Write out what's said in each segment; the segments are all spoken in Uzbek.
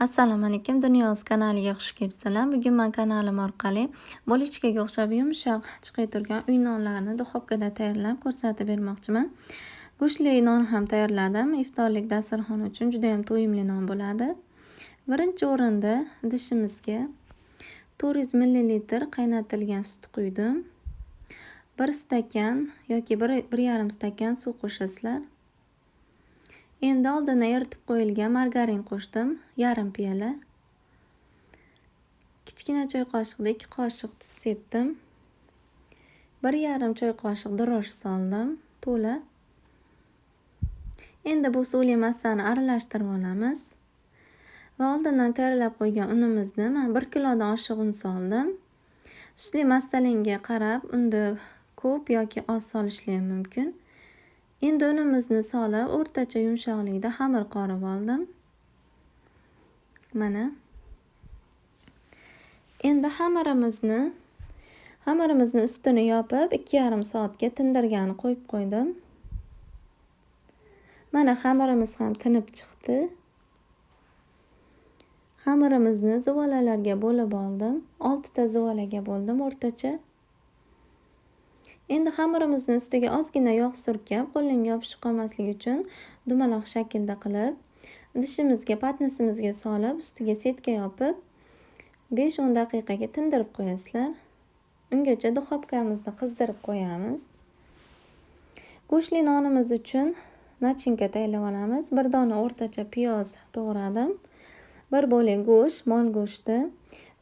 assalomu alaykum dunyoz kanaliga xush kelibsizlar. Bugun man kanalim orqali bolichkaga o'xshab yumshoq chiqib turgan uy nonlarini duxovkada tayyorlab ko'rsatib bermoqchiman. Go'shtli non ham tayyorladim. Iftorlik dasturxon uchun juda yam to'yimli non bo'ladi. Birinchi o'rinda idishimizga to'rt yuz millilitr qaynatilgan sut quydim. Bir stakan yoki bir yarim stakan suv qo'shasizlar. Endi oldindan eritib qo'yilgan margarin qo'shdim yarim piyola kichkina choy qoshiqda ikki qoshiq tuz sepdim. Bir yarim choy qoshiq drosh soldim to'la. Endi bu suvli massani aralashtirib olamiz. Va oldindan tayyorlab qo'ygan unimizni man bir kilodan oshiq un soldim. Sutli massalinga qarab unda ko'p yoki oz solishlar mumkin. Endi unimizni solib o'rtacha yumshoqlikda xamir qorib oldim. Mana. Endi xamirimizni xamirimizni ustini yopib ikki yarim soatga tindirgani qo'yib qo'ydim. Mana xamirimiz ham tinib chiqdi. Xamirimizni zuvalalarga bo'lib oldim. Oltita zuvalaga bo'ldim o'rtacha. Endi xamirimizni ustiga ozgina yog' surkab qo'linga yopishib qolmasligi uchun dumaloq shaklda qilib idishimizga patnisimizga solib ustiga setka yopib besh o'n daqiqaga tindirib qo'yasizlar. Ungacha duxobkamizni qizdirib qo'yamiz. Go'shtli nonimiz uchun nachinka tayyorlab olamiz. Bir dona o'rtacha piyoz to'g'radim. Bir bo'lak go'sht mol go'shti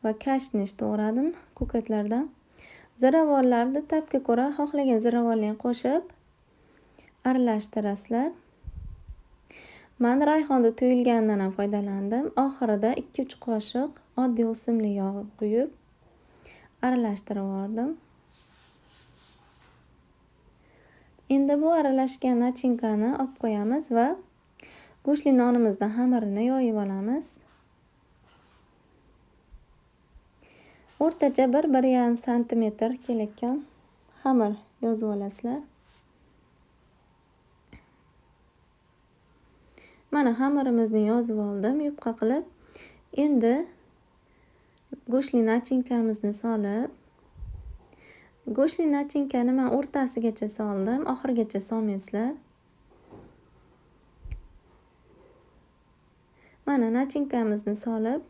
va kashnish to'g'radim ko'katlardan. Ziravorlarni tabga ko'ra xohlagan ziravorlarni qo'shib aralashtirasizlar. Man rayhonda tuyilganidan ham foydalandim. Oxirida ikki uch qoshiq oddiy o'simli yog' quyib aralashtirib yubordim endi bu aralashgan nachinkani olib qo'yamiz va go'shtli nonimizni xamirini yoyib olamiz. O'rtacha bir bir yarim santimetr kelayotgan xamir yozib olasizlar. Mana xamirimizni yozib oldim yupqa qilib endi go'shtli nachinkamizni solib go'shtli nachinkani man o'rtasigacha soldim oxirigacha solmaysizlar. Mana nachinkamizni solib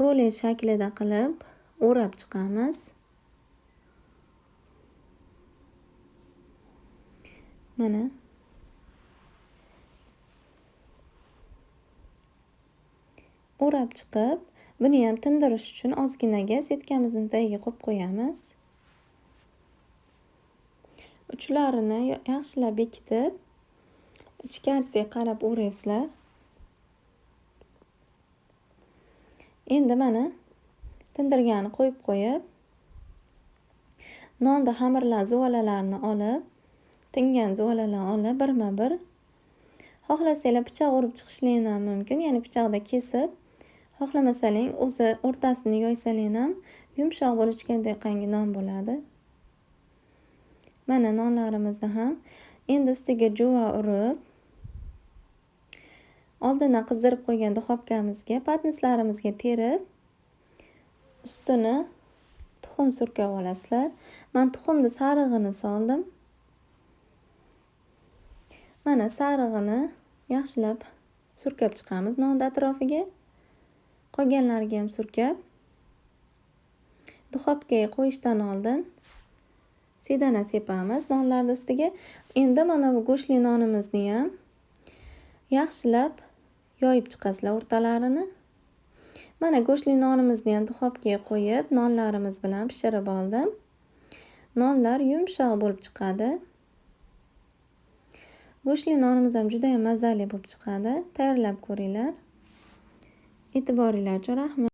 role shaklida qilib o'rab chiqamiz. Mana. O'rab chiqib buni ham tindirish uchun ozginaga setkamizni tagiga qo'yib qo'yamiz. Uchlarini yaxshilab bekitib ichkarisiga qarab o'raysizlar endi mana tindirgani qo'yib qo'yib nonda xamirlar zuvalalarini olib tingan zuvalalarni olib birma bir xohlasanglar pichoq urib chiqishlaring ham mumkin. Ya'ni pichoqda kesib xohlamasalaring o'zi o'rtasini yoysalang ham yumshoq bo'lishgandek non bo'ladi. Mana nonlarimizni ham endi ustiga jo'va urib oldindan qizdirib qo'ygan duxovkamizga patnislarimizga terib ustini tuxum surkab olasizlar. Man tuxumni sarig'ini soldim. Mana sarig'ini yaxshilab surkab chiqamiz nonni atrofiga. Qolganlariga ham surkab. Duxobkaga qo'yishdan oldin sedana sepamiz nonlarni ustiga. Endi mana bu go'shtli nonimizni ham yaxshilab yoyib chiqasizlar o'rtalarini. Mana go'shtli nonimizni ham duxobga qo'yib nonlarimiz bilan pishirib oldim. Nonlar yumshoq bo'lib chiqadi. Go'shtli nonimiz ham juda ham mazali bo'lib chiqadi. Tayyorlab ko'ringlar. E'tiboringlar uchun rahmat.